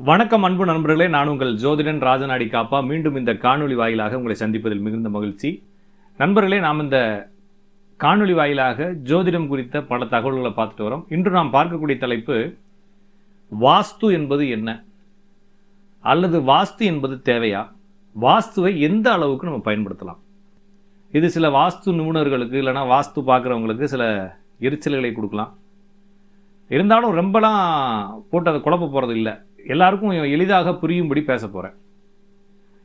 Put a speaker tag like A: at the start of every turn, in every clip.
A: வணக்கம் அன்பு நண்பர்களே. நான் உங்கள் ஜோதிடன் ராஜநாடி காப்பா. மீண்டும் இந்த காணொளி வாயிலாக உங்களை சந்திப்பதில் மிகுந்த மகிழ்ச்சி. நண்பர்களே நாம் இந்த காணொளி வாயிலாக ஜோதிடம் குறித்த பல தகவல்களை பார்த்துட்டு வரோம். இன்று நாம் பார்க்கக்கூடிய தலைப்பு வாஸ்து என்பது என்ன? அல்லது வாஸ்து என்பது தேவையா? வாஸ்துவை எந்த அளவுக்கு நம்ம பயன்படுத்தலாம்? இது சில வாஸ்து நிபுணர்களுக்கு இல்லைனா வாஸ்து பார்க்குறவங்களுக்கு சில எரிச்சல்களை கொடுக்கலாம். இருந்தாலும் ரொம்பலாம் போட்டு அதை குழப்ப போகிறது இல்லை எல்லாருக்கும் எளிதாக புரியும்படி பேச போகிறேன்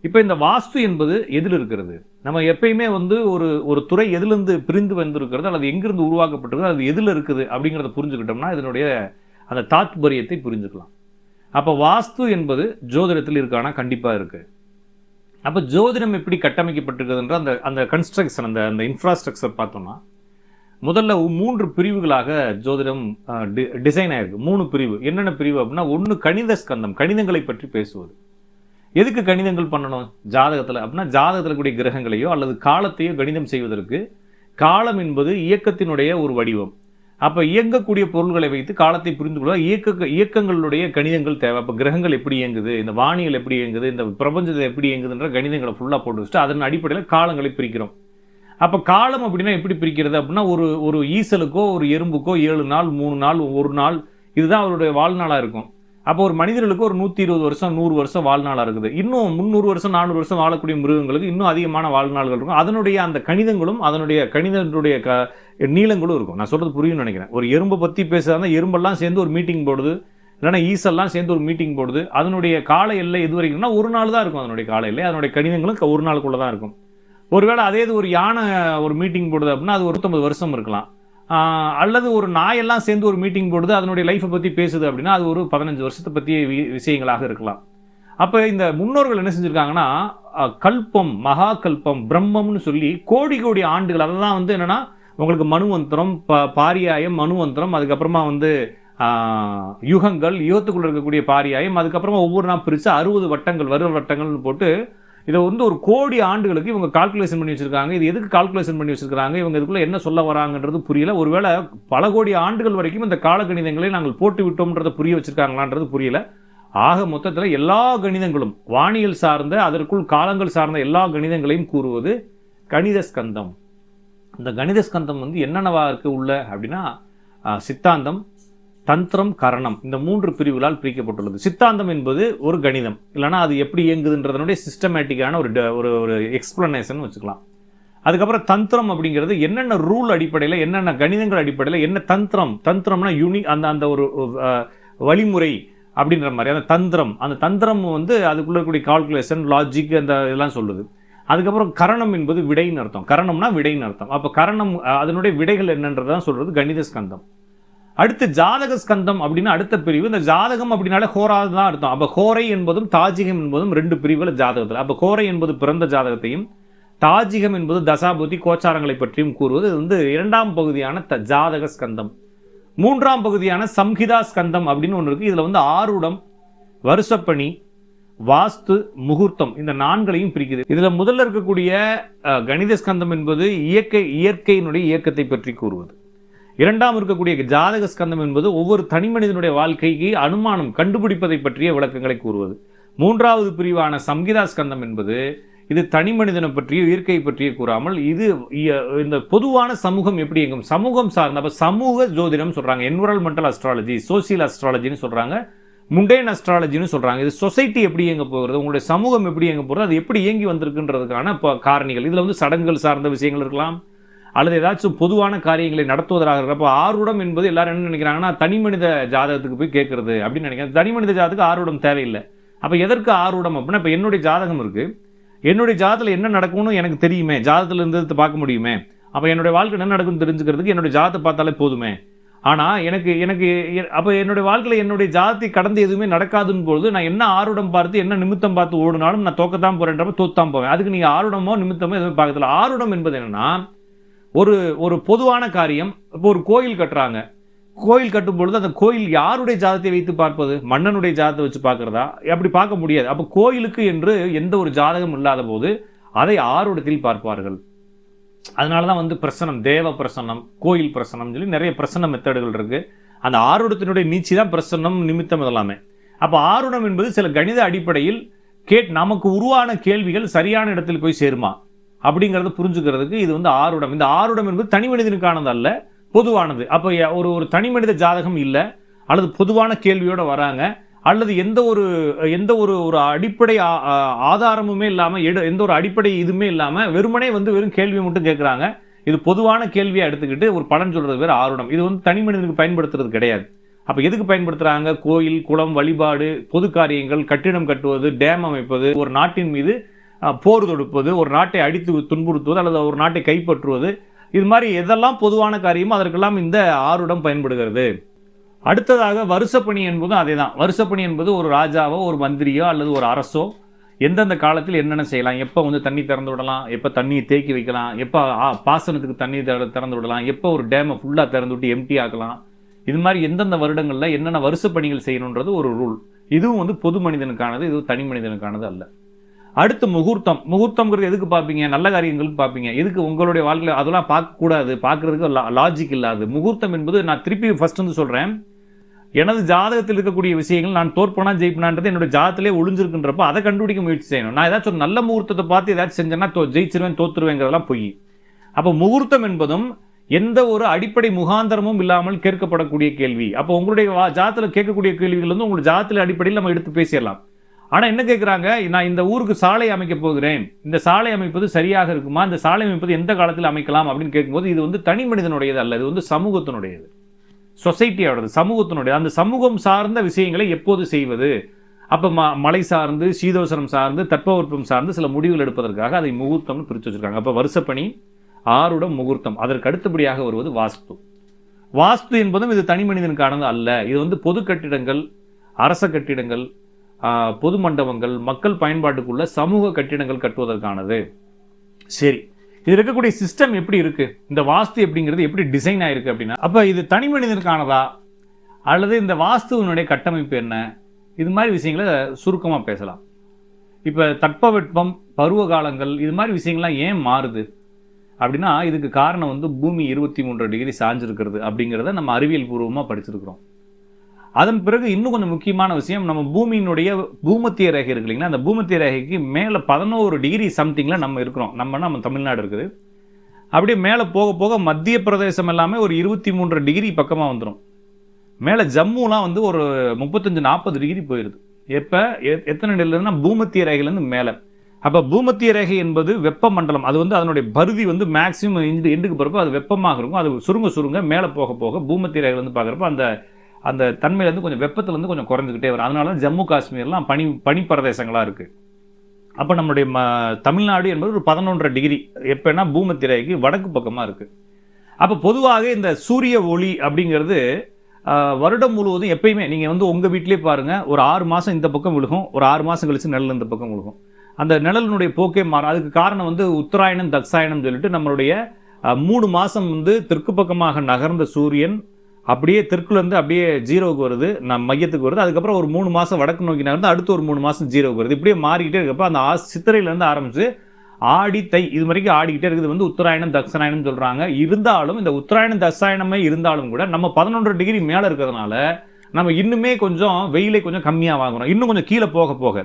A: இப்போ இந்த வாஸ்து என்பது எதில் இருக்கிறது? நம்ம எப்பயுமே வந்து ஒரு ஒரு துறை எதிலிருந்து பிரிந்து வந்திருக்கிறது அல்லது எங்கிருந்து உருவாக்கப்பட்டிருக்கிறது அது எதில் இருக்குது அப்படிங்கிறத புரிஞ்சுக்கிட்டோம்னா இதனுடைய அந்த தாத்பரியத்தை புரிஞ்சுக்கலாம். அப்போ வாஸ்து என்பது ஜோதிடத்தில் இருக்கானா? கண்டிப்பாக இருக்குது அப்போ ஜோதிடம் எப்படி கட்டமைக்கப்பட்டிருக்குதுன்ற அந்த அந்த கன்ஸ்ட்ரக்ஷன் அந்த அந்த இன்ஃப்ராஸ்ட்ரக்சர் பார்த்தோம்னா முதல்ல மூன்று பிரிவுகளாக ஜோதிடம் டிசைன் ஆயிருக்கு. மூணு பிரிவு. என்னென்ன பிரிவு அப்படின்னா ஒன்று கணித ஸ்கந்தம் கணிதங்களை பற்றி பேசுவது. எதுக்கு கணிதங்கள் பண்ணணும்? ஜாதகத்தில். அப்படின்னா ஜாதகத்தில் கூடிய கிரகங்களையோ அல்லது காலத்தையோ கணிதம் செய்வதற்கு காலம் என்பது இயக்கத்தினுடைய ஒரு வடிவம். அப்போ இயங்கக்கூடிய பொருள்களை வைத்து காலத்தை புரிந்து கொள்ள இயக்க இயக்கங்களுடைய கணிதங்கள் தேவை. அப்போ கிரகங்கள் எப்படி இயங்குது? இந்த வானியல் எப்படி இயங்குது? இந்த பிரபஞ்சத்தை எப்படி இயங்குதுன்ற கணிதங்களை ஃபுல்லாக போட்டு வச்சுட்டு அதன் அடிப்படையில் காலங்களை பிரிக்கிறோம். அப்போ காலம் அப்படின்னா எப்படி பிரிக்கிறது அப்படின்னா ஒரு ஒரு ஈசலுக்கோ ஒரு எறும்புக்கோ ஏழு நாள் மூணு நாள் ஒரு நாள் இதுதான் அவருடைய வாழ்நாளாக இருக்கும். அப்போ ஒரு மனிதர்களுக்கு ஒரு நூற்றி இருபது வருஷம் நூறு வருஷம் வாழ்நாளாக இருக்குது. இன்னும் முந்நூறு வருஷம் நானூறு வருஷம் வாழக்கூடிய மிருகங்களுக்கு இன்னும் அதிகமான வாழ்நாள்கள் இருக்கும். அதனுடைய அந்த கணிதங்களும் அதனுடைய கணிதனுடைய க நீளங்களும் இருக்கும். நான் சொல்கிறது புரியும்னு நினைக்கிறேன். ஒரு எறும்பை பற்றி பேசுகிறதா எறும்பெல்லாம் சேர்ந்து ஒரு மீட்டிங் போடுது. இல்லைன்னா ஈசெல்லாம் சேர்ந்து ஒரு மீட்டிங் போடுது. அதனுடைய கால எல்லை எது வரைக்கும்னா ஒரு நாள் தான் இருக்கும் அதனுடைய கால எல்லை. அதனுடைய கணிதங்களும் ஒரு நாளுக்குள்ளே தான் இருக்கும். ஒருவேளை அதே இது ஒரு யானை ஒரு மீட்டிங் போடுது அப்படின்னா அது ஒரு ஒருத்தொம்பது வருஷம் இருக்கலாம். அல்லது ஒரு நாயெல்லாம் சேர்ந்து ஒரு மீட்டிங் போடுது அதனுடைய லைஃப்பை பற்றி பேசுது அப்படின்னா அது ஒரு பதினஞ்சு வருஷத்தை பற்றிய விஷயங்களாக இருக்கலாம். அப்போ இந்த முன்னோர்கள் என்ன செஞ்சுருக்காங்கன்னா கல்பம் மகா கல்பம் பிரம்மம்னு சொல்லி கோடி கோடி ஆண்டுகள் அதெல்லாம் வந்து என்னென்னா உங்களுக்கு மனுவந்திரம் ப பாரியாயம் மனுவந்திரம் அதுக்கப்புறமா வந்து யுகங்கள் யுகத்துக்குள்ளே இருக்கக்கூடிய பாரியாயம் அதுக்கப்புறமா ஒவ்வொரு நாள் பிரித்து அறுபது வட்டங்கள் வருவ வட்டங்கள்னு போட்டு இதை வந்து ஒரு கோடி ஆண்டுகளுக்கு இவங்க கால்குலேஷன் பண்ணி வச்சுருக்காங்க. இது எதுக்கு கால்குலேஷன் பண்ணி வச்சுருக்காங்க இவங்க இதுக்குள்ளே என்ன சொல்ல வராங்கன்றது புரியல. ஒருவேளை பல கோடி ஆண்டுகள் வரைக்கும் இந்த கால கணிதங்களை நாங்கள் போட்டு விட்டோம்ன்றதை புரிய வச்சுருக்காங்களான்றது புரியல. ஆக மொத்தத்தில் எல்லா கணிதங்களும் வானியல் சார்ந்த அதற்குள் காலங்கள் சார்ந்த எல்லா கணிதங்களையும் கூறுவது கணித ஸ்கந்தம். இந்த கணித ஸ்கந்தம் வந்து என்னென்னவா இருக்குது உள்ள அப்படின்னா சித்தாந்தம் தந்திரம் கரணம். இந்த மூன்று பிரிவுகளால் பிரிக்கப்பட்டுள்ளது. சித்தாந்தம் என்பது ஒரு கணிதம். இல்லைனா அது எப்படி இயங்குதுன்றதனுடைய சிஸ்டமேட்டிக்கான ஒரு ஒரு ஒரு எக்ஸ்பிளனேஷன் வச்சுக்கலாம். அதுக்கப்புறம் தந்திரம் அப்படிங்கிறது என்னென்ன ரூல் அடிப்படையில் என்னென்ன கணிதங்கள் அடிப்படையில் என்ன தந்திரம்? தந்திரம்னா யூனிக் அந்த அந்த ஒரு வழிமுறை அப்படின்ற மாதிரி. அந்த தந்திரம். அந்த தந்திரம் வந்து அதுக்குள்ளே இருக்கக்கூடிய கால்குலேஷன் லாஜிக் அந்த இதெல்லாம் சொல்லுது. அதுக்கப்புறம் கரணம் என்பது விடைன்னு அர்த்தம். கரணம்னா விடைன்னு அர்த்தம். அப்போ கரணம் அதனுடைய விடைகள் என்னன்றதான் சொல்கிறது கணித ஸ்கந்தம். அடுத்து ஜாதக ஸ்கந்தம் அப்படின்னு அடுத்த பிரிவு. இந்த ஜாதகம் அப்படின்னாலே ஹோராது தான் அர்த்தம். அப்போ ஹோரை என்பதும் தாஜிகம் என்பதும் ரெண்டு பிரிவுகள் ஜாதகத்தில். அப்போ ஹோரை என்பது பிறந்த ஜாதகத்தையும் தாஜிகம் என்பது தசாபுத்தி கோச்சாரங்களை பற்றியும் கூறுவது. இது வந்து இரண்டாம் பகுதியான த ஜாதக ஸ்கந்தம். மூன்றாம் பகுதியான சம்ஹிதா ஸ்கந்தம் அப்படின்னு ஒன்று இருக்குது இதில் வந்து ஆருடம் வருஷப்பணி வாஸ்து முகூர்த்தம் இந்த நான்களையும் பிரிக்குது. இதில் முதல்ல இருக்கக்கூடிய கணித ஸ்கந்தம் என்பது இயற்கை இயற்கையினுடைய இயக்கத்தை பற்றி கூறுவது. இரண்டாம் இருக்கக்கூடிய ஜாதக ஸ்கந்தம் என்பது ஒவ்வொரு தனி மனிதனுடைய வாழ்க்கைக்கு அனுமானம் கண்டுபிடிப்பதை பற்றிய விளக்கங்களை கூறுவது. மூன்றாவது பிரிவான சம்கிதா ஸ்கந்தம் என்பது இது தனி மனிதனை பற்றிய இயற்கை பற்றிய கூறாமல் இது இந்த பொதுவான சமூகம் எப்படி எங்கும் சமூகம் சார்ந்த அப்போ சமூக ஜோதிடம் சொல்கிறாங்க என்வரல்மெண்டல் அஸ்ட்ராலஜி சோசியல் அஸ்ட்ராலஜின்னு சொல்கிறாங்க முண்டேன் அஸ்ட்ராலஜின்னு சொல்கிறாங்க இது சொசைட்டி எப்படி இயங்க போகிறது? உங்களுடைய சமூகம் எப்படி இயங்க போகிறது? அது எப்படி இயங்கி வந்திருக்குன்றதுக்கான காரணிகள். இதில் வந்து சடங்குகள் சார்ந்த விஷயங்கள் இருக்கலாம். அல்லது ஏதாச்சும் பொதுவான காரியங்களை நடத்துவதாக இருக்கிறப்போ ஆர்வடம் என்பது எல்லாரும் என்ன நினைக்கிறாங்கன்னா தனி மனித ஜாதகத்துக்கு போய் கேட்குறது அப்படின்னு நினைக்கிறேன். தனி மனித ஜாதகத்துக்கு ஆர்வடம் தேவையில்லை. அப்போ எதற்கு ஆர்வடம் அப்படின்னா இப்போ என்னுடைய ஜாதகம் இருக்குது என்னுடைய ஜாதத்தில் என்ன நடக்கும்னு எனக்கு தெரியுமே. ஜாதகத்தில் இருந்து பார்க்க முடியுமே. அப்போ என்னுடைய வாழ்க்கை என்ன நடக்கும்னு தெரிஞ்சுக்கிறதுக்கு என்னுடைய ஜாதத்தை பார்த்தாலே போதுமே. ஆனால் எனக்கு எனக்கு அப்போ என்னுடைய வாழ்க்கையில் என்னுடைய ஜாதத்தை கடந்து எதுவுமே நடக்காதுன்னு பொழுது நான் என்ன ஆர்வடம் பார்த்து என்ன நிமித்தம் பார்த்து ஓடினாலும் நான் தோக்கத்தான் போகிறேன்றப்ப தோத்தான் போவேன். அதுக்கு நீங்கள் ஆர்வடமோ நிமித்தமோ எதுவுமே பார்க்கல ஆர்வடம் என்பது என்னென்னா ஒரு ஒரு பொதுவான காரியம். இப்போ ஒரு கோயில் கட்டுறாங்க. கோயில் கட்டும் பொழுது அந்த கோயில் யாருடைய ஜாதத்தை வைத்து பார்ப்பது? மன்னனுடைய ஜாதத்தை வச்சு பார்க்குறதா? அப்படி பார்க்க முடியாது. அப்போ கோயிலுக்கு என்று எந்த ஒரு ஜாதகம் இல்லாத போது அதை ஆறுடத்தில் பார்ப்பார்கள். அதனால தான் வந்து பிரசனம் தேவ பிரசனம் கோயில் பிரசனம் சொல்லி நிறைய பிரசன மெத்தடுகள் இருக்குது அந்த ஆறுடத்தினுடைய நீச்சி தான் பிரசன்னம் நிமித்தம் இதெல்லாமே. அப்போ ஆருடம் என்பது சில கணித அடிப்படையில் கேட் நமக்கு உருவான கேள்விகள் சரியான இடத்தில் போய் சேருமா? அப்படிங்கிறத புரிஞ்சுக்கிறதுக்கு இது வந்து ஆருடம். இந்த ஆருடம் என்பது தனி மனிதனுக்கானது அல்ல பொதுவானது. அப்போ ஒரு ஒரு தனி மனித ஜாதகம் இல்லை அல்லது பொதுவான கேள்வியோடு வராங்க அல்லது எந்த ஒரு எந்த ஒரு ஒரு அடிப்படை ஆதாரமுமே இல்லாமல் எடு எந்த ஒரு அடிப்படை இதுவுமே இல்லாமல் வெறுமனே வந்து வெறும் கேள்வி மட்டும் கேட்குறாங்க இது பொதுவான கேள்வியை எடுத்துக்கிட்டு ஒரு பலன் சொல்கிறது வேறு ஆருடம். இது வந்து தனி மனிதனுக்கு பயன்படுத்துறது கிடையாது. அப்போ எதுக்கு பயன்படுத்துகிறாங்க கோயில் குளம் வழிபாடு பொது காரியங்கள் கட்டிடம் கட்டுவது டேம் அமைப்பது ஒரு நாட்டின் மீது போர் தொடுப்பது ஒரு நாட்டை அடித்து துன்புறுத்துவது அல்லது ஒரு நாட்டை கைப்பற்றுவது இது மாதிரி எதெல்லாம் பொதுவான காரியமோ அதற்கெல்லாம் இந்த ஆறுடம் பயன்படுகிறது. அடுத்ததாக வருஷப்பணி என்பதும் அதே தான் வருஷப்பணி என்பது ஒரு ராஜாவோ ஒரு மந்திரியோ அல்லது ஒரு அரசோ எந்தெந்த காலத்தில் என்னென்ன செய்யலாம் எப்போ வந்து தண்ணி திறந்து விடலாம் எப்போ தண்ணியை தேக்கி வைக்கலாம் எப்போ ஆ, பாசனத்துக்கு தண்ணி திற- திறந்து விடலாம் எப்போ ஒரு டேமை ஃபுல்லாக திறந்து விட்டு எம்டி ஆக்கலாம். இது மாதிரி எந்தெந்த வருடங்களில் என்னென்ன வருஷ பணிகள் செய்யணுன்றது ஒரு ரூல் இதுவும் வந்து பொது மனிதனுக்கானது இது தனி மனிதனுக்கானது அல்ல. அடுத்து முகூர்த்தம். முகூர்த்தம்ங்கிறது எதுக்கு பார்ப்பீங்க? நல்ல காரியங்களுக்கு பார்ப்பீங்க. எதுக்கு உங்களுடைய வாழ்க்கையில் அதெல்லாம் பார்க்கக்கூடாது? பார்க்குறதுக்கு லாஜிக் இல்லாது. முகூர்த்தம் என்பது நான் திருப்பி ஃபர்ஸ்ட் வந்து சொல்கிறேன் எனது ஜாதகத்தில் இருக்கக்கூடிய விஷயங்கள் நான் தோற்பனா ஜெயிப்பனான்றது என்னோட ஜாதத்திலே ஒளிஞ்சிருக்குன்றப்ப அதை கண்டுபிடிக்க முயற்சி செய்யணும். நான் ஏதாச்சும் ஒரு நல்ல முகூர்த்தத்தை பார்த்து ஏதாச்சும் செஞ்சேன்னா தோ ஜெயிச்சிருவேன் தோத்துருவேங்கிறதெல்லாம் பொய். அப்போ முகூர்த்தம் என்பதும் எந்த ஒரு அடிப்படை முகாந்தரமும் இல்லாமல் கேட்கப்படக்கூடிய கேள்வி. அப்போ உங்களுடைய வா- கேட்கக்கூடிய கேள்விகள் வந்து உங்களுடைய ஜாதத்தில் அடிப்படையில் நம்ம எடுத்து பேசிடலாம். ஆனால் என்ன கேட்குறாங்க நான் இந்த ஊருக்கு சாலை அமைக்க போகிறேன். இந்த சாலை அமைப்பது சரியாக இருக்குமா? இந்த சாலை அமைப்பது எந்த காலத்தில் அமைக்கலாம் அப்படின்னு கேட்கும்போது இது வந்து தனி மனிதனுடையது அல்ல. இது வந்து சமூகத்தினுடையது. சொசைட்டியோடது சமூகத்தினுடைய அந்த சமூகம் சார்ந்த விஷயங்களை எப்போது செய்வது? அப்போ ம மலை சார்ந்து சீதோசனம் சார்ந்து தட்பவெப்பம் சார்ந்து சில முடிவுகள் எடுப்பதற்காக அதை முகூர்த்தம்னு பிரித்து வச்சுருக்காங்க. அப்போ வருஷப்பணி ஆறுடம் முகூர்த்தம். அதற்கு அடுத்தபடியாக வருவது வாஸ்து. வாஸ்து என்பதும் இது தனி மனிதனுக்கானது அல்ல. இது வந்து பொது கட்டிடங்கள் அரச கட்டிடங்கள் பொது மண்டபங்கள் மக்கள் பயன்பாட்டுக்குள்ள சமூக கட்டிடங்கள் கட்டுவதற்கானது. சரி. இது இருக்கக்கூடிய சிஸ்டம் எப்படி இருக்குது இந்த வாஸ்து எப்படிங்கிறது எப்படி டிசைன் ஆயிருக்கு அப்படின்னா அப்போ இது தனி மனிதனுக்கானதா? அல்லது இந்த வாஸ்துவினுடைய கட்டமைப்பு என்ன? இது மாதிரி விஷயங்களை சுருக்கமாக பேசலாம். இப்போ தட்பவெட்பம் பருவ காலங்கள் இது மாதிரி விஷயங்கள்லாம் ஏன் மாறுது? அப்படின்னா இதுக்கு காரணம் வந்து பூமி இருபத்தி மூன்று டிகிரி சாஞ்சிருக்கிறது அப்படிங்கிறத நம்ம அறிவியல் பூர்வமாக படிச்சிருக்கிறோம். அதன் பிறகு இன்னும் கொஞ்சம் முக்கியமான விஷயம் நம்ம பூமியினுடைய பூமத்திய ரேகை இருக்கு இல்லைங்களா? அந்த பூமத்திய ரேகைக்கு மேலே பதினோரு டிகிரி சம்திங்கில் நம்ம இருக்கிறோம். நம்ம நம்ம தமிழ்நாடு இருக்குது. அப்படியே மேலே போக போக மத்திய பிரதேசம் எல்லாமே ஒரு இருபத்தி மூன்று டிகிரி பக்கமாக வந்துடும் மேலே ஜம்முலாம் வந்து ஒரு முப்பத்தஞ்சு நாற்பது டிகிரி போயிடுது எப்போ? எத்தனை நிலையிலன்னா பூமத்திய ரேகையிலேருந்து மேலே. அப்போ பூமத்திய ரேகை என்பது வெப்பமண்டலம். அது வந்து அதனுடைய பருதி வந்து மேக்ஸிமம் இந்த எண்டுக்கு போகிறப்போ அது வெப்பமாக இருக்கும். அது சுருங்க சுருங்க மேலே போக போக பூமத்திய ரேகையிலேருந்து பார்க்குறப்ப அந்த அந்த தன்மையிலேருந்து கொஞ்சம் வெப்பத்துலேருந்து கொஞ்சம் குறைஞ்சிக்கிட்டே வரும். அதனால தான் ஜம்மு காஷ்மீர்லாம் பனி பனிப்பிரதேசங்களாக இருக்குது அப்போ நம்மளுடைய ம தமிழ்நாடு என்பது ஒரு பதினொன்றரை டிகிரி. எப்போனா பூமத்திய ரேகைக்கு வடக்கு பக்கமாக இருக்குது அப்போ பொதுவாக இந்த சூரிய ஒளி அப்படிங்கிறது வருடம் முழுவதும் எப்பயுமே நீங்கள் வந்து உங்கள் வீட்டிலே பாருங்கள் ஒரு ஆறு மாதம் இந்த பக்கம் விழுகும் ஒரு ஆறு மாதம் கழிச்சு நிழல் இந்த பக்கம் விழுகும். அந்த நிழலினுடைய போக்கே மாறும் அதுக்கு காரணம் வந்து உத்தராயணம் தக்ஷாயணம் சொல்லிட்டு நம்மளுடைய மூணு மாதம் வந்து தெற்கு பக்கமாக நகர்ந்த சூரியன் அப்படியே தெற்குலேருந்து அப்படியே ஜீரோவுக்கு வருது நம்ம மையத்துக்கு வருது. அதுக்கப்புறம் ஒரு மூணு மாதம் வடக்கு நோக்கி நகர்ந்து அடுத்து ஒரு மூணு மாதம் ஜீரோவுக்கு வருது. இப்படியே மாறிக்கிட்டே இருக்கப்போ அந்த ஆ சித்திரையிலேருந்து ஆரம்பித்து ஆடி தை இது வரைக்கும் ஆடிக்கிட்டே இருக்குது. வந்து உத்தராயணம் தக்ஷராயணம் சொல்கிறாங்க இருந்தாலும் இந்த உத்தராயணம் தக்ஷாயணமே இருந்தாலும் கூட நம்ம பதினொன்று டிகிரி மேலே இருக்கிறதுனால நம்ம இன்னுமே கொஞ்சம் வெயிலை கொஞ்சம் கம்மியாக வாங்குறோம். இன்னும் கொஞ்சம் கீழே போக போக.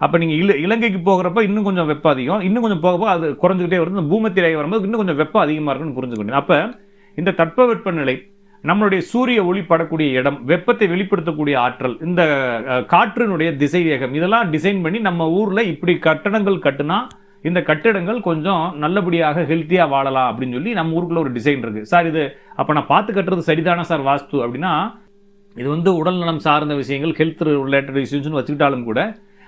A: அப்போ நீங்கள் இல இலங்கைக்கு போகிறப்ப இன்னும் கொஞ்சம் வெப்பம் அதிகம். இன்னும் கொஞ்சம் போக போக அது குறைஞ்சிக்கிட்டே வருது. இந்த பூமத்திய வரும்போது இன்னும் கொஞ்சம் வெப்பம் அதிகமாக இருக்குன்னு புரிஞ்சுக்கணும் அப்போ இந்த தட்பவெப்பநிலை நம்மளுடைய சூரிய ஒளி படக்கூடிய இடம் வெப்பத்தை வெளிப்படுத்தக்கூடிய ஆற்றல் இந்த காற்றினுடைய திசை வேகம் இதெல்லாம் டிசைன் பண்ணி நம்ம ஊரில் இப்படி கட்டடங்கள் கட்டுனா இந்த கட்டிடங்கள் கொஞ்சம் நல்லபடியாக ஹெல்த்தியாக வாழலாம் அப்படின்னு சொல்லி நம்ம ஊருக்குள்ள ஒரு டிசைன் இருக்குது சார் இது அப்போ நான் பார்த்து கட்டுறது சரிதானா சார் வாஸ்து அப்படின்னா இது வந்து உடல் நலம் சார்ந்த விஷயங்கள் ஹெல்த் ரிலேட்டட் இஷ்யூஸ்னு வச்சுக்கிட்டாலும் கூட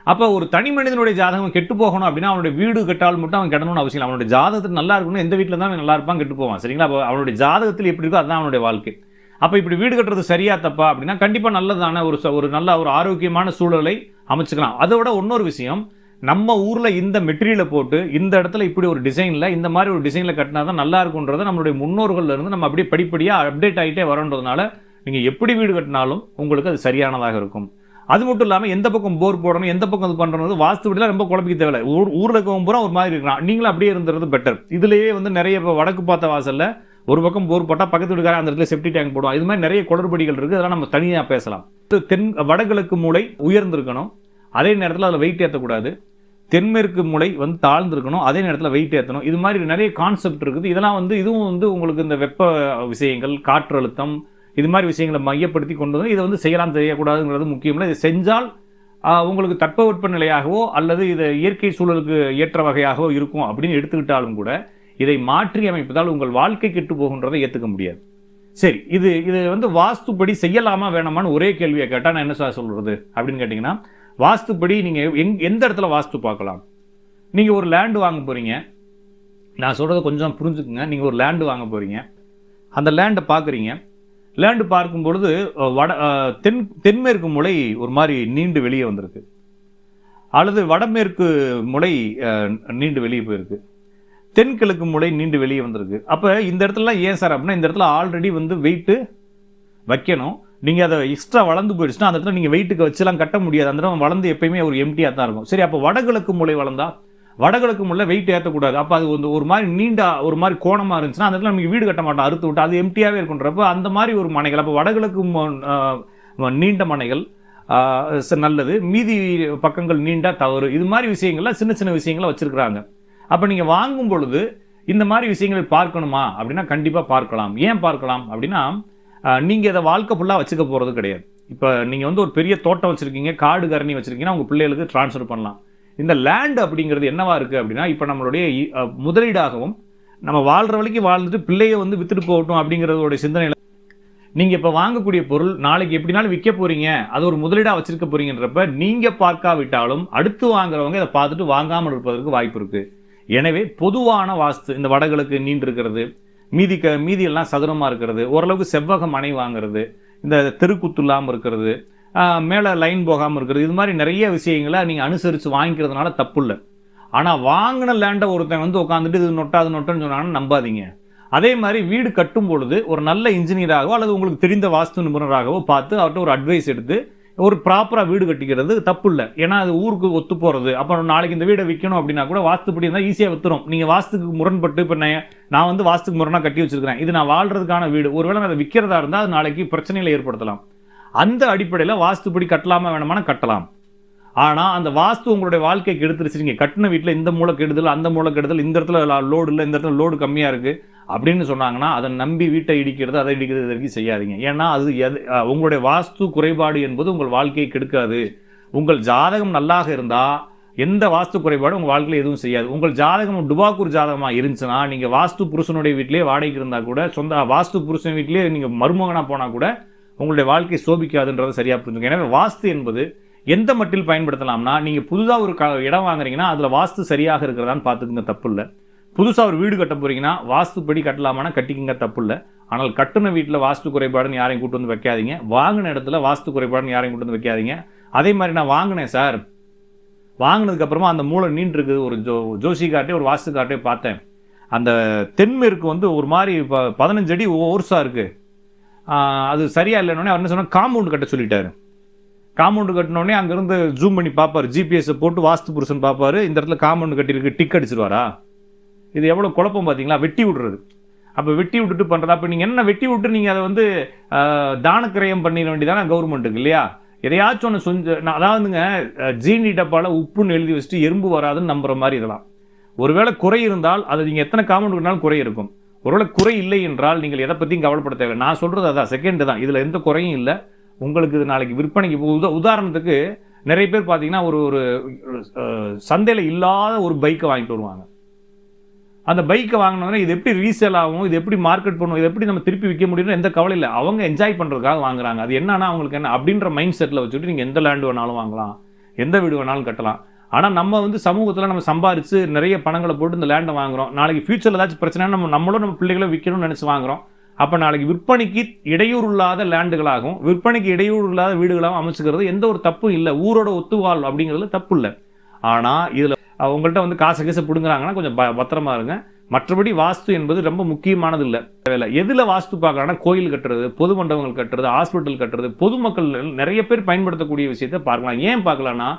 A: அப்போ ஒரு தனி மனிதனுடைய ஜாதகம் கெட்டு போகணும் அப்படின்னா அவனுடைய வீடு கெட்டால் மட்டும் அவன் கெடணும்னு அவசியம் அவனுடைய ஜாதகத்தில் நல்லா இருக்கணும் எந்த வீட்டில் தான் அவன் நல்லா இருப்பான் கெட்டு போவான். சரிங்களா? அப்போ அவனுடைய ஜாதகத்தில் எப்படி இருக்கோ அதுதான் அவனுடைய வாழ்க்கை. அப்போ இப்படி வீடு கட்டுறது சரியா தப்பா அப்படின்னா கண்டிப்பாக நல்லதான ஒரு ச- ஒரு நல்ல ஒரு ஆரோக்கியமான சூழலை அமைச்சுக்கலாம். அதை விட இன்னொரு விஷயம் நம்ம ஊரில் இந்த மெட்டீரியலை போட்டு இந்த இடத்துல இப்படி ஒரு டிசைனில் இந்த மாதிரி ஒரு டிசைனில் கட்டினா தான் நல்லா இருக்குன்றதை நம்மளுடைய முன்னோர்கள்லேருந்து நம்ம அப்படியே படிப்படியாக அப்டேட் ஆகிட்டே வரோன்றதுனால நீங்கள் எப்படி வீடு கட்டினாலும் உங்களுக்கு அது சரியானதாக இருக்கும். அது மட்டும் இல்லாமல் எந்த பக்கம் போர் போடணும் எந்த பக்கம் இது பண்ணுறது வாஸ்து வீடுலாம் ரொம்ப குழப்பிக்க தேவையில்லை. ஊர் ஊரில் இருக்கவங்க பூரா ஒரு மாதிரி இருக்கிறான் நீங்களும் அப்படியே இருந்துறது பெட்டர் இதுலேயே வந்து நிறைய இப்போ வடக்கு பார்த்த வாசலில் ஒரு பக்கம் போர் போட்டால் பக்கத்து வீட்டுக்காரன் அந்த இடத்துல செப்டி டேங்க் போடுவோம் இது மாதிரி நிறைய குளறுபடிகள் இருக்குது அதெல்லாம் நம்ம தனியாக பேசலாம். தென் வடகிழக்கு மூளை உயர்ந்திருக்கணும். அதே நேரத்தில் அதில் வெயிட் ஏற்றக்கூடாது தென்மேற்கு மூளை வந்து தாழ்ந்திருக்கணும். அதே நேரத்தில் வெயிட் ஏற்றணும் இது மாதிரி நிறைய கான்செப்ட் இருக்குது. இதெல்லாம் வந்து இதுவும் வந்து உங்களுக்கு இந்த வெப்ப விஷயங்கள் காற்றழுத்தம் இது மாதிரி விஷயங்களை மையப்படுத்தி கொண்டு வந்து இதை வந்து செய்யலாம் செய்யக்கூடாதுங்கிறது முக்கியம் இல்லை. இதை செஞ்சால் உங்களுக்கு தட்பவெட்ப நிலையாகவோ அல்லது இது இயற்கை சூழலுக்கு ஏற்ற வகையாகவோ இருக்கும் அப்படின்னு எடுத்துக்கிட்டாலும் கூட இதை மாற்றி அமைப்பதால் உங்கள் வாழ்க்கை கெட்டு போகின்றதை ஏற்றுக்க முடியாது. சரி இது இது வந்து வாஸ்துப்படி செய்யலாமா வேணாமான்னு ஒரே கேள்வியை கேட்டால் நான் என்ன சார் சொல்கிறது அப்படின்னு கேட்டிங்கன்னா வாஸ்துப்படி நீங்கள் எங் எந்த இடத்துல வாஸ்து பார்க்கலாம்? நீங்கள் ஒரு லேண்டு வாங்க போகிறீங்க நான் சொல்கிறத கொஞ்சம் புரிஞ்சுக்குங்க. நீங்கள் ஒரு லேண்டு வாங்க போகிறீங்க அந்த லேண்டை பார்க்குறீங்க. லேண்டு பார்க்கும் பொழுது வட தென் தென்மேற்கு முளை ஒரு மாதிரி நீண்டு வெளியே வந்திருக்கு. அல்லது வடமேற்கு முளை நீண்டு வெளியே போயிருக்கு. தென்கிழக்கு முளை நீண்டு வெளியே வந்திருக்கு. அப்போ இந்த இடத்துலலாம் ஏன் சார் அப்படின்னா இந்த இடத்துல ஆல்ரெடி வந்து வெயிட்டு வைக்கணும். நீங்கள் அதை எக்ஸ்ட்ரா வளர்ந்து போயிடுச்சுன்னா அந்த இடத்துல நீங்கள் வெயிட்டுக்கு வச்சுலாம் கட்ட முடியாது. அந்த இடம் வளர்ந்து எப்பயுமே ஒரு எம்டியாக தான் இருக்கும். சரி அப்போ வடகிழக்கு முளை வளர்ந்தா வடகிழக்கு முள்ள வெயிட் ஏற்றக்கூடாது அப்போ அது வந்து ஒரு மாதிரி நீண்ட ஒரு மாதிரி கோணமாக இருந்துச்சுன்னா அந்த இடத்துல நமக்கு வீடு கட்ட மாட்டோம். அறுத்து விட்டு அது எம்டியாகவே இருக்குன்றப்ப அந்த மாதிரி ஒரு மனைகள் அப்போ வடகிழக்கு நீண்ட மனைகள் ச- நல்லது. மீதி பக்கங்கள் நீண்டா தவறு. இது மாதிரி விஷயங்கள்லாம் சின்ன சின்ன விஷயங்களை வச்சுருக்குறாங்க. அப்போ நீங்கள் வாங்கும் பொழுது இந்த மாதிரி விஷயங்களை பார்க்கணுமா? அப்படின்னா கண்டிப்பாக பார்க்கலாம். ஏன் பார்க்கலாம்? அப்படின்னா நீங்கள் இதை வாழ்க்கை ஃபுல்லாக வச்சுக்க போகிறது கிடையாது. இப்போ நீங்கள் வந்து ஒரு பெரிய தோட்டம் வச்சுருக்கீங்க காடு கரணி வச்சுருக்கீங்கன்னா உங்கள் பிள்ளைகளுக்கு ட்ரான்ஸ்ஃபர் பண்ணலாம். இந்த லேண்ட் அப்படிங்கிறது என்னவா இருக்குது அப்படின்னா இப்போ நம்மளுடைய முதலீடாகவும் நம்ம வாழ்கிற வரைக்கும் வாழ்ந்துட்டு பிள்ளையை வந்து வித்துட்டு போகட்டும் அப்படிங்கிறதோட சிந்தனையில் நீங்கள் இப்போ வாங்கக்கூடிய பொருள் நாளைக்கு எப்படினாலும் விற்க போறீங்க அது ஒரு முதலீடாக வச்சுருக்க போகிறீங்கன்றப்ப நீங்கள் பார்க்காவிட்டாலும் அடுத்து வாங்குறவங்க இதை பார்த்துட்டு வாங்காமல் இருப்பதற்கு வாய்ப்பு இருக்குது எனவே பொதுவான வாஸ்து இந்த வடகிழக்கு நீண்டிருக்கிறது மீதி க மீதியெல்லாம் சதுரமாக இருக்கிறது ஓரளவுக்கு செவ்வக மனை வாங்குறது இந்த தெருக்குத்து இல்லாமல் இருக்கிறது மேலே லைன் போகாமல் இருக்கிறது. இது மாதிரி நிறைய விஷயங்களை நீங்கள் அனுசரித்து வாங்கிக்கிறதுனால தப்பு இல்லை ஆனால் வாங்கின லேண்டை ஒருத்தன் வந்து உட்காந்துட்டு இது நொட்டா அது நொட்டன்னு சொன்னாங்கன்னா நம்பாதீங்க. அதே மாதிரி வீடு கட்டும் பொழுது ஒரு நல்ல இன்ஜினியராகவோ அல்லது உங்களுக்கு தெரிந்த வாஸ்து நிபுணராகவோ பார்த்து அவர்கிட்ட ஒரு அட்வைஸ் எடுத்து ஒரு ப்ராப்பராக வீடு கட்டிக்கிறது தப்பு இல்லை ஏன்னா அது ஊருக்கு ஒத்து போகிறது அப்புறம் நாளைக்கு இந்த வீடை விற்கணும் அப்படின்னா கூட வாஸ்துப்படி இருந்தால் ஈஸியாக வித்துரும். நீங்கள் வாஸ்துக்கு முரண்பட்டு இப்போ நான் நான் வந்து வாஸ்துக்கு முரணாக கட்டி வச்சுருக்கிறேன். இது நான் வாழ்கிறதுக்கான வீடு. ஒருவேளை நான் அதை விற்கிறதா இருந்தால் அது நாளைக்கு பிரச்சனைகளை ஏற்படுத்தலாம். அந்த அடிப்படையில் வாஸ்துப்படி கட்டலாமா வேணுமானா கட்டலாம். ஆனால் அந்த வாஸ்து உங்களுடைய வாழ்க்கைக்கு எடுத்துருச்சு நீங்கள் கட்டின வீட்டில் இந்த மூளை கெடுதல் அந்த மூளை கெடுதல் இந்த இடத்துல லோடு இல்லை இந்த இடத்துல லோடு கம்மியாக இருக்குது அப்படின்னு சொன்னாங்கன்னா அதை நம்பி வீட்டை இடிக்கிறது அதை இடிக்கிறது இது வரைக்கும் செய்யாதீங்க. ஏன்னா அது எது உங்களுடைய வாஸ்து குறைபாடு என்பது உங்கள் வாழ்க்கையை கெடுக்காது. உங்கள் ஜாதகம் நல்லாக இருந்தால் எந்த வாஸ்து குறைபாடும் உங்கள் வாழ்க்கையில் எதுவும் செய்யாது. உங்கள் ஜாதகம் டுபாக்கூர் ஜாதகமாக இருந்துச்சுன்னா நீங்கள் வாஸ்து புருஷனுடைய வீட்டிலேயே வாடகைக்கு இருந்தால் கூட சொந்த வாஸ்து புருஷன் வீட்டிலேயே நீங்கள் மருமகனாக போனால் கூட உங்களுடைய வாழ்க்கை சோபிக்காதுன்றதை சரியாக புரிஞ்சுங்க எனவே வாஸ்து என்பது எந்த மட்டில் பயன்படுத்தலாம்னா நீங்கள் புதுதாக ஒரு க இடம் வாங்குறீங்கன்னா அதில் வாஸ்து சரியாக இருக்கிறதான்னு பார்த்துக்குங்க தப்பு இல்லை புதுசாக ஒரு வீடு கட்ட போகிறீங்கன்னா வாஸ்துப்படி கட்டலாமான்னா கட்டிக்கங்க தப்பு இல்லை ஆனால் கட்டுன வீட்டில் வாஸ்து குறைபாடுன்னு யாரையும் கூட்டு வந்து வைக்காதீங்க. வாங்கின இடத்துல வாஸ்து குறைபாடுன்னு யாரையும் கூட்டு வந்து வைக்காதீங்க. அதே மாதிரி நான் வாங்கினேன் சார். வாங்கினதுக்கு அப்புறமா அந்த மூளை நீண்டு ஒரு ஜோ ஜோசிக்கார்ட்டே ஒரு வாஸ்துக்கார்ட்டே பார்த்தேன். அந்த தென்மேற்கு வந்து ஒரு மாதிரி ப பதினஞ்சு அடி ஓர்ஸாக இருக்குது அது சரியா இல்லைன்னு அவர் என்ன சொன்னா காம்பவுண்ட் கட்ட சொல்லிட்டாரு. காம்பவுண்டு கட்டினோடனே அங்கேருந்து ஜூம் பண்ணி பார்ப்பார். ஜிபிஎஸ்ஸை போட்டு வாஸ்து புருஷன் பார்ப்பாரு. இந்த இடத்துல காம்பவுண்டு கட்டியிருக்கு டிக் அடிச்சிருவாரா? இது எவ்வளோ குழப்பம் பார்த்தீங்களா வெட்டி விடுறது. அப்போ வெட்டி விட்டுட்டு பண்ணுறது அப்போ நீங்கள் என்ன வெட்டி விட்டு நீங்கள் அதை வந்து தானக்கிரயம் பண்ணிட வேண்டியதானே கவர்மெண்ட்டுக்கு இல்லையா? எதையாச்சும் ஒன்று செஞ்சு நான் அதாவதுங்க ஜீனி டப்பாவில் உப்புன்னு எழுதி வச்சுட்டு எறும்பு வராதுன்னு நம்புற மாதிரி இதெல்லாம். ஒருவேளை குறை இருந்தால் அது நீங்கள் எத்தனை காம்பவுண்ட் கட்டினாலும் குறை இருக்கும். ஒருவேளை குறை இல்லை என்றால் நீங்கள் எதை பற்றியும் கவலைப்பட தேவை நான் சொல்கிறது அதான் செகண்ட் தான். இதில் எந்த குறையும் இல்லை. உங்களுக்கு இது நாளைக்கு விற்பனைக்கு இப்போ உதா உதாரணத்துக்கு நிறைய பேர் பார்த்தீங்கன்னா ஒரு ஒரு சந்தையில் இல்லாத ஒரு பைக்கை வாங்கிட்டு வருவாங்க. அந்த பைக்கை வாங்கினோன்னா இது எப்படி ரீசேல் ஆகும் இது எப்படி மார்க்கெட் பண்ணும் இது எப்படி நம்ம திருப்பி விற்க முடியும்னு எந்த கவலை இல்லை. அவங்க என்ஜாய் பண்ணுறதுக்காக வாங்குறாங்க. அது என்னன்னா அவங்களுக்கு என்ன? அப்படின்ற மைண்ட் செட்டில் வச்சுட்டு நீங்கள் எந்த லேண்டு வேணாலும் வாங்கலாம் எந்த வீடு வேணாலும் கட்டலாம். ஆனால் நம்ம வந்து சமூகத்தில் நம்ம சம்பாரித்து நிறைய பணங்களை போட்டு இந்த லேண்டை வாங்குறோம். நாளைக்கு ஃபியூச்சரில் ஏதாச்சும் பிரச்சனை நம்ம நம்மளும் நம்ம பிள்ளைகளை விற்கணும்னு நினச்சி வாங்குறோம். அப்போ நாளைக்கு விற்பனைக்கு இடையூறு இல்லாத லேண்டுகளாகவும் விற்பனைக்கு இடையூறு இல்லாத வீடுகளாகவும் அமைச்சுக்கிறது எந்த ஒரு தப்பும் இல்லை. ஊரோட ஒத்துவாள் அப்படிங்கிறதுல தப்பு இல்லை. ஆனால் இதில் உங்கள்கிட்ட வந்து காசு கீசை பிடுங்குறாங்கன்னா கொஞ்சம் ப பத்திரமா இருங்க. மற்றபடி வாஸ்து என்பது ரொம்ப முக்கியமானது இல்லை. வேலை எதில் வாஸ்து பார்க்கலாம்னா கோயில் கட்டுறது பொது மண்டபங்கள் கட்டுறது ஹாஸ்பிட்டல் கட்டுறது பொதுமக்கள் நிறைய பேர் பயன்படுத்தக்கூடிய விஷயத்தை பார்க்கலாம். ஏன் பார்க்கலான்னா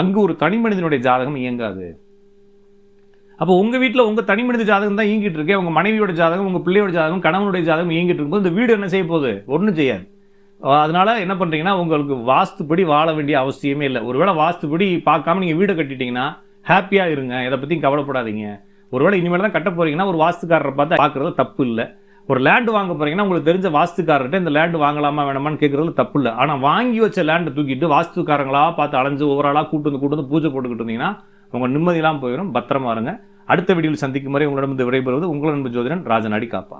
A: அங்கு ஒரு தனி மனிதனுடைய ஜாதகம் இயங்காது. அப்போ உங்கள் வீட்டில் உங்கள் தனி மனித ஜாதகம் தான் இயங்கிட்டு இருக்கு உங்கள் மனைவியோட ஜாதகம் உங்கள் பிள்ளையோட ஜாதகம் கணவனுடைய ஜாதகம் இயங்கிட்டு இருக்கும்போது இந்த வீடு என்ன செய்ய போகுது? ஒன்றும் செய்யாது. அதனால் அதனால என்ன பண்ணுறீங்கன்னா உங்களுக்கு வாஸ்துப்படி வாழ வேண்டிய அவசியமே இல்லை. ஒருவேளை வாஸ்துப்படி பார்க்காம நீங்கள் வீடை கட்டிட்டீங்கன்னா ஹாப்பியாக இருங்க. இதை பற்றியும் கவலைப்படாதீங்க. ஒருவேளை இனிமேல் தான் கட்ட போறீங்கன்னா ஒரு வாஸ்துக்காரரை பார்த்து பார்க்குறது தப்பு இல்லை. ஒரு லேண்டு வாங்க போகிறீங்கன்னா உங்களுக்கு தெரிஞ்ச வாஸ்துக்காரர்கிட்ட இந்த லேண்டு வாங்கலாமா வேணாமான்னு கேட்குறது தப்பு இல்லை. ஆனால் வாங்கி வச்ச லேண்டை தூக்கிட்டு வாஸ்துக்காரங்களாக பார்த்து அலைஞ்சு ஓவராலாக கூட்டு வந்து கூட்டு வந்து பூஜை போட்டுக்கிட்டு இருந்தீங்கன்னா உங்கள் நிம்மதியெல்லாம் போயிடும் பத்திரமா இருங்க. அடுத்த வீடியோவில் சந்திக்கும் வரை உங்களிடம் விடைபெறுவது உங்கள் நண்பர் ஜோதிடன் ராஜநாடி காப்பா.